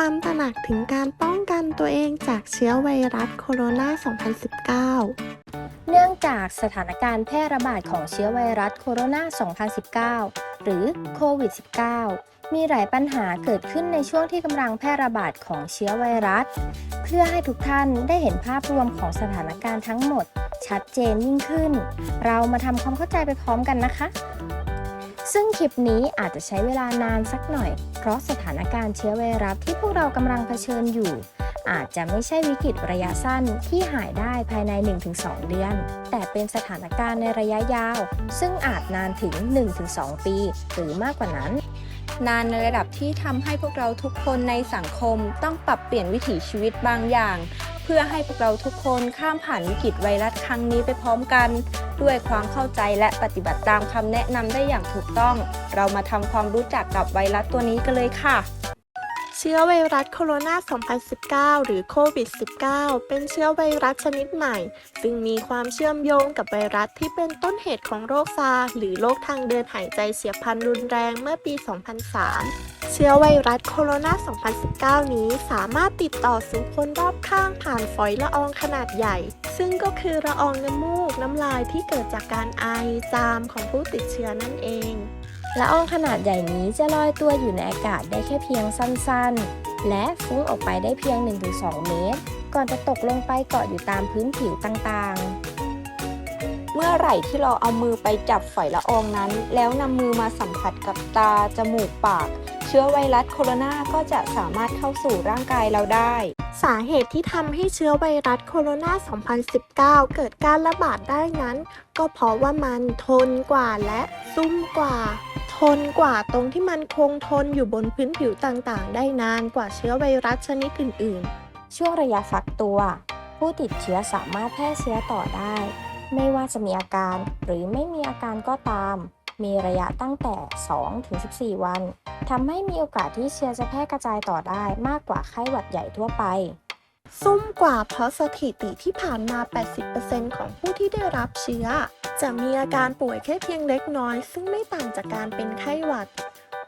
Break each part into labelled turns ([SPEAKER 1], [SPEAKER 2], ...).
[SPEAKER 1] ความตระหนักถึงการป้องกันตัวเองจากเชื้อไวรัสโคโรนา 2019
[SPEAKER 2] เนื่องจากสถานการณ์แพร่ระบาดของเชื้อไวรัสโคโรนา 2019 หรือโควิด -19 มีหลายปัญหาเกิดขึ้นในช่วงที่กำลังแพร่ระบาดของเชื้อไวรัส เพื่อให้ทุกท่านได้เห็นภาพรวมของสถานการณ์ทั้งหมด ชัดเจนยิ่งขึ้น เรามาทำความเข้าใจไปพร้อมกันนะคะ ซึ่งคลิปนี้อาจจะใช้เวลานานสักหน่อย เพราะสถานการณ์เชื้อไวรัสที่พวกเรากำลังเผชิญอยู่ อาจจะไม่ใช่วิกฤตระยะสั้นที่หายได้ภายใน 1-2 เดือน แต่เป็นสถานการณ์ในระยะยาว ซึ่งอาจนานถึง 1-2 ปี หรือมากกว่านั้น
[SPEAKER 3] นานในระดับที่ทำให้พวกเราทุกคนในสังคมต้องปรับเปลี่ยนวิถีชีวิตบางอย่าง เพื่อให้พวกเราทุกคนข้ามผ่านวิกฤตไวรัสครั้งนี้ไปพร้อมกัน ด้วยความเข้าใจและปฏิบัติตามคำแนะนำได้อย่างถูกต้อง เรามาทำความรู้จักกับไวรัสตัวนี้กันเลยค่ะ
[SPEAKER 1] ชื้อไวรัสโคโรนา 2019 หรือโควิด -19 เป็นเชื้อไวรัสชนิดใหม่ ซึ่งมีความเชื่อมโยงกับไวรัสที่เป็นต้นเหตุของโรคซาร์หรือโรคทางเดินหายใจเฉียบพลันรุนแรงเมื่อปี 2003 เชื้อไวรัสโคโรนา 2019 นี้สามารถติดต่อสู่คนรอบข้างผ่านฝอยละอองขนาดใหญ่ ซึ่งก็คือละอองน้ำมูกน้ำลายที่เกิดจากการไอจามของผู้ติดเชื้อนั่นเอง
[SPEAKER 2] ละอองขนาดใหญ่นี้จะลอยตัวอยู่ในอากาศได้แค่เพียงสั้นๆ และฟุ้งออกไปได้เพียง 1-2 เมตร ก่อนจะตกลงไปเกาะอยู่ตามพื้นผิวต่างๆ
[SPEAKER 3] เมื่อไหร่ที่เราเอามือไปจับฝอยละอองนั้น แล้วนำมือมาสัมผัสกับตา จมูก ปาก เชื้อไวรัสโคโรนาก็จะสามารถเข้าสู่ร่างกายเราได้
[SPEAKER 1] สาเหตุที่ทำให้เชื้อไวรัสโคโรนา 2019 เกิดการระบาดได้นั้น ก็เพราะว่ามันทนกว่าและซุ่มกว่า ทนกว่าตรงที่มันคงทนอยู่บนพื้นผิวต่างๆ ได้นานกว่าเชื้อไวรัสชนิดอื่นๆ
[SPEAKER 2] ช่วงระยะฟักตัว ผู้ติดเชื้อสามารถแพร่เชื้อต่อได้ ไม่ว่าจะมีอาการหรือไม่มีอาการก็ตาม มีระยะตั้งแต่ 2-14 วันทำให้มีโอกาสที่เชื้อจะแพร่กระจายต่อได้มากกว่าไข้หวัดใหญ่ทั่วไป
[SPEAKER 1] ๆซุ่มกว่าเพราะสถิติที่ผ่านมา 80%ของผู้ที่ได้รับเชื้อ จะมีอาการป่วยแค่เพียงเล็กน้อย ซึ่งไม่ต่างจากการเป็นไข้หวัด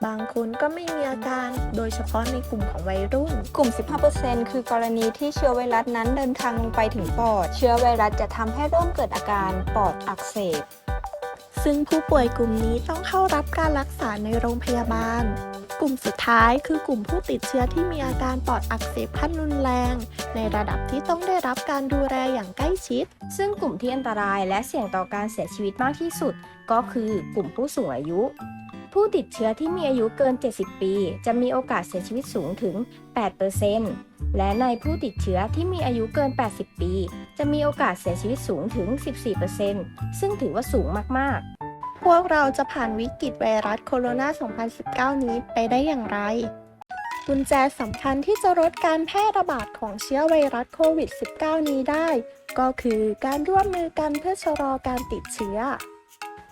[SPEAKER 1] บางคนก็ไม่มีอาการ โดยเฉพาะในกลุ่มของวัยรุ่น
[SPEAKER 3] กลุ่ม 15%คือกรณีที่เชื้อไวรัสนั้นเดินทางลงไปถึงปอด เชื้อไวรัสจะทำให้เริ่มเกิดอาการปอดอักเสบ
[SPEAKER 1] ซึ่งผู้ป่วยกลุ่มนี้ต้องเข้ารับการรักษาในโรงพยาบาล กลุ่มสุดท้ายคือกลุ่มผู้ติดเชื้อที่มีอาการปอดอักเสบขั้นรุนแรง ในระดับที่ต้องได้รับการดูแลอย่างใกล้ชิด
[SPEAKER 2] ซึ่งกลุ่มที่อันตรายและเสี่ยงต่อการเสียชีวิตมากที่สุด ก็คือกลุ่มผู้สูงอายุ ผู้ติดเชื้อที่มีอายุเกิน 70 ปี จะมีโอกาสเสียชีวิตสูงถึง 8%และในผู้ติดเชื้อที่มีอายุเกิน 80 ปี จะมีโอกาสเสียชีวิตสูงถึง 14%ซึ่งถือว่าสูงมากๆ
[SPEAKER 1] พวกเราจะผ่านวิกฤตไวรัสโคโรนา 2019 นี้ไปได้อย่างไร กุญแจสำคัญที่จะลดการแพร่ระบาดของเชื้อไวรัสโควิด -19 นี้ได้ ก็คือการร่วมมือกันเพื่อชะลอการติดเชื้อ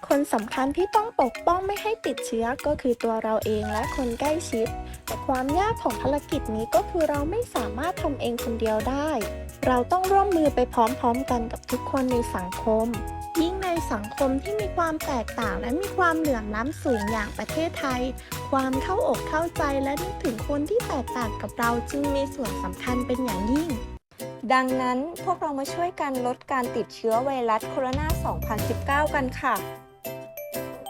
[SPEAKER 1] คนสำคัญที่ต้องปกป้องไม่ให้ติดเชื้อก็คือตัวเราเองและคนใกล้ชิด แต่ความยากของภารกิจนี้ก็คือเราไม่สามารถทำเองคนเดียวได้ เราต้องร่วมมือไปพร้อมๆกันกับทุกคนในสังคม สังคมที่มีความแตกต่างและมีความเหลื่อมล้ำสูงอย่างประเทศไทย ความเข้าอกเข้าใจและนึกถึงคนที่แตกต่างกับเราจึงมีส่วนสำคัญเป็นอย่างยิ่ง
[SPEAKER 3] ดังนั้นพวกเรามาช่วยกันลดการติดเชื้อไวรัสโคโรนา 2019 กันค่ะ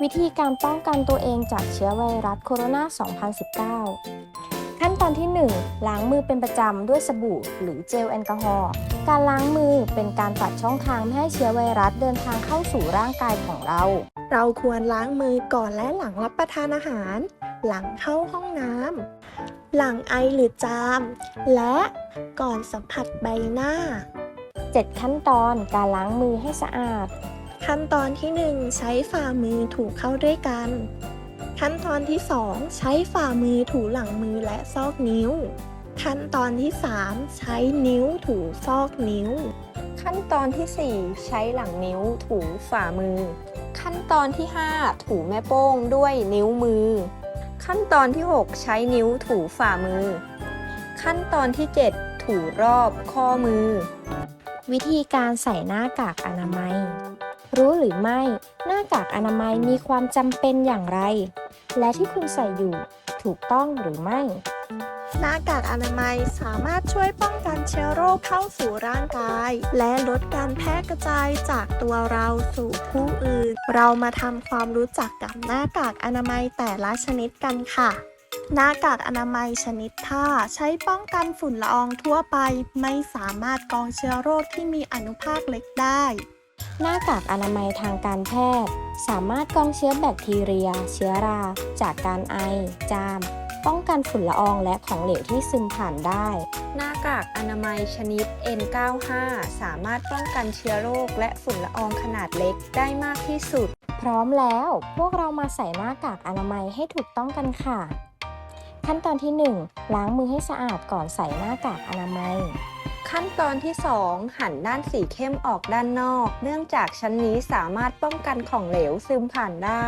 [SPEAKER 2] วิธีการป้องกันตัวเองจากเชื้อไวรัสโคโรนา 2019 ขั้นตอนที่ 1 ล้างมือเป็นประจำด้วยสบู่หรือเจลแอลกอฮอล์ การล้างมือเป็นการตัดช่องทางไม่ให้เชื้อไวรัสเดินทางเข้าสู่ร่างกายของเรา
[SPEAKER 1] เราควรล้างมือก่อนและหลังรับประทานอาหาร หลังเข้าห้องน้ำ หลังไอหรือจาม และก่อนสัมผัสใบหน้า
[SPEAKER 2] 7 ขั้นตอนการล้างมือให้สะอาด
[SPEAKER 1] ขั้นตอนที่ 1 ใช้ฝ่ามือถูเข้าด้วยกัน ขั้นตอนที่ 2 ใช้ฝ่ามือถูหลังมือและซอกนิ้ว ขั้นตอนที่ 3 ใช้นิ้วถูซอกนิ้ว
[SPEAKER 3] ขั้นตอนที่ 4 ใช้หลังนิ้วถูฝ่ามือ ขั้นตอนที่ 5 ถูแม่โป้งด้วยนิ้วมือ ขั้นตอนที่ 6 ใช้นิ้วถูฝ่ามือ ขั้นตอนที่ 7 ถูรอบข้อมือ
[SPEAKER 2] วิธีการใส่หน้ากากอนามัย รู้หรือไม่หน้ากากอนามัยมีความจำเป็นอย่างไร และที่คุณใส่อยู่ถูกต้องหรือไม่
[SPEAKER 1] หน้ากากอนามัยสามารถช่วยป้องกันเชื้อโรคเข้าสู่ร่างกาย และลดการแพร่กระจายจากตัวเราสู่ผู้อื่น เรามาทำความรู้จักกับหน้ากากอนามัยแต่ละชนิดกันค่ะหน้ากากอนามัยชนิดผ้าใช้ป้องกันฝุ่นละอองทั่วไป ไม่สามารถกองเชื้อโรคที่มีอนุภาคเล็กได้
[SPEAKER 2] หน้ากากอนามัยทางการแพทย์ สามารถกองเชื้อแบคทีเรีย เชื้อรา จากการไอ จาม ป้องกันฝุ่นละอองและของเหลวที่ซึมผ่านได้
[SPEAKER 3] หน้ากากอนามัยชนิด N95 สามารถป้องกันเชื้อโรคและฝุ่นละอองขนาดเล็กได้มากที่สุด
[SPEAKER 2] พร้อมแล้วพวกเรามาใส่หน้ากากอนามัยให้ถูกต้องกันค่ะ ขั้นตอนที่ 1 ล้างมือให้สะอาดก่อนใส่หน้ากากอนามัย
[SPEAKER 3] ขั้นตอนที่ 2 หันด้านสีเข้มออกด้านนอก เนื่องจากชั้นนี้สามารถป้องกันของเหลวซึมผ่านได้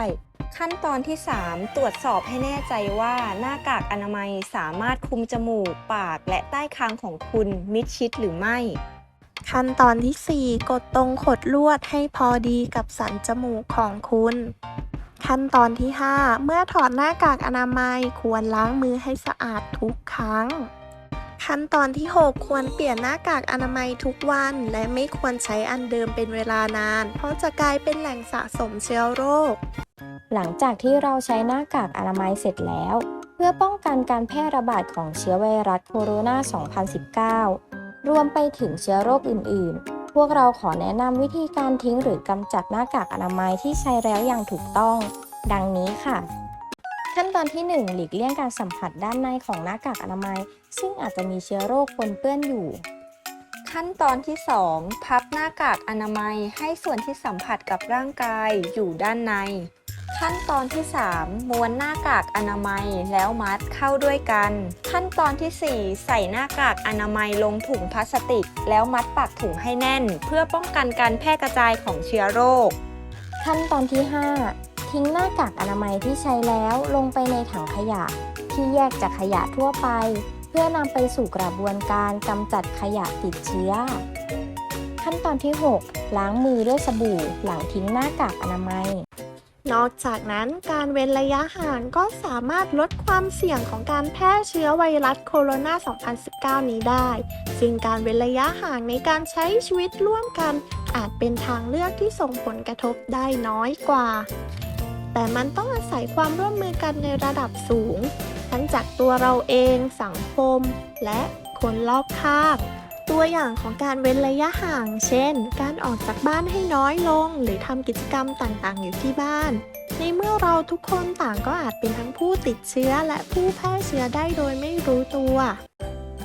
[SPEAKER 3] ขั้นตอนที่ 3 ตรวจสอบให้แน่ใจว่าหน้ากากอนามัยสามารถคุมจมูก ปาก และใต้คางของคุณมิดชิดหรือไม่
[SPEAKER 1] ขั้นตอนที่ 4 กดตรงขดลวดให้พอดีกับสันจมูกของคุณ ขั้นตอนที่ 5 เมื่อถอดหน้ากากอนามัยควรล้างมือให้สะอาดทุกครั้ง ขั้นตอนที่ 6 ควรเปลี่ยนหน้ากากอนามัยทุกวัน และไม่ควรใช้อันเดิมเป็นเวลานาน เพราะจะกลายเป็นแหล่งสะสมเชื้อโรค
[SPEAKER 2] หลังจากที่เราใช้หน้ากากอนามัยเสร็จแล้ว เพื่อป้องกันการแพร่ระบาดของเชื้อไวรัสโคโรนา 2019 รวมไปถึงเชื้อโรคอื่น ๆ พวกเราขอแนะนำวิธีการทิ้งหรือกำจัดหน้ากากอนามัยที่ใช้แล้วอย่างถูกต้อง ดังนี้ค่ะขั้นตอนที่ 1 หลีกเลี่ยงการสัมผัสด้านในของหน้ากากอนามัย ซึ่งอาจจะมีเชื้อโรคปนเปื้อนอยู่
[SPEAKER 3] ขั้นตอนที่ 2 พับหน้ากากอนามัยให้ส่วนที่สัมผัสกับร่างกายอยู่ด้านใน ขั้นตอนที่ 3 ม้วนหน้ากากอนามัยแล้วมัดเข้าด้วยกัน ขั้นตอนที่ 4 ใส่หน้ากากอนามัยลงถุงพลาสติก แล้วมัดปากถุงให้แน่น เพื่อป้องกันการแพร่กระจายของเชื้อโรค
[SPEAKER 2] ขั้นตอนที่ 5 ทิ้งหน้ากากอนามัยที่ใช้แล้วลงไปในถังขยะ ที่แยกจากขยะทั่วไป เพื่อนำไปสู่กระบวนการกำจัดขยะติดเชื้อ ขั้นตอนที่ 6 ล้างมือด้วยสบู่หลังทิ้งหน้ากากอนามัย
[SPEAKER 1] นอกจากนั้นการเว้นระยะห่างก็สามารถลดความเสี่ยงของการแพร่เชื้อไวรัสโคโรนา 2019 นี้ได้ ซึ่งการเว้นระยะห่างในการใช้ชีวิตร่วมกัน อาจเป็นทางเลือกที่ส่งผลกระทบได้น้อยกว่า แต่มันต้องอาศัยความร่วมมือกันในระดับสูง ทั้งจากตัวเราเอง สังคม และคนรอบข้าง ตัวอย่างของการเว้นระยะห่าง เช่น การออกจากบ้านให้น้อยลง หรือทำกิจกรรมต่างๆ อยู่ที่บ้าน ในเมื่อเราทุกคนต่างก็อาจเป็นทั้งผู้ติดเชื้อและผู้แพร่เชื้อได้โดยไม่รู้ตัว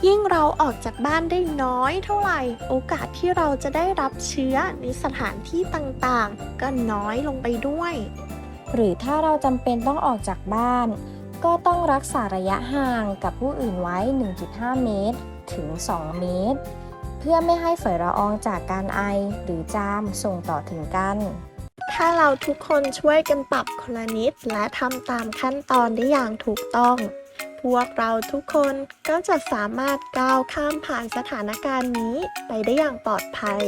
[SPEAKER 1] ยิ่งเราออกจากบ้านได้น้อยเท่าไหร่ โอกาสที่เราจะได้รับเชื้อในสถานที่ต่างๆ ก็น้อยลงไปด้วย
[SPEAKER 2] หรือถ้าเราจำเป็นต้องออกจากบ้าน ก็ต้องรักษาระยะห่างกับผู้อื่นไว้ 1.5 เมตร ถึง 2 เมตร เพื่อไม่ให้ฝอยละอองจากการไอหรือจามส่งต่อถึงกัน
[SPEAKER 1] ถ้าเราทุกคนช่วยกันปรับคนละนิดและทำตามขั้นตอนได้อย่างถูกต้อง พวกเราทุกคนก็จะสามารถก้าวข้ามผ่านสถานการณ์นี้ไปได้อย่างปลอดภัย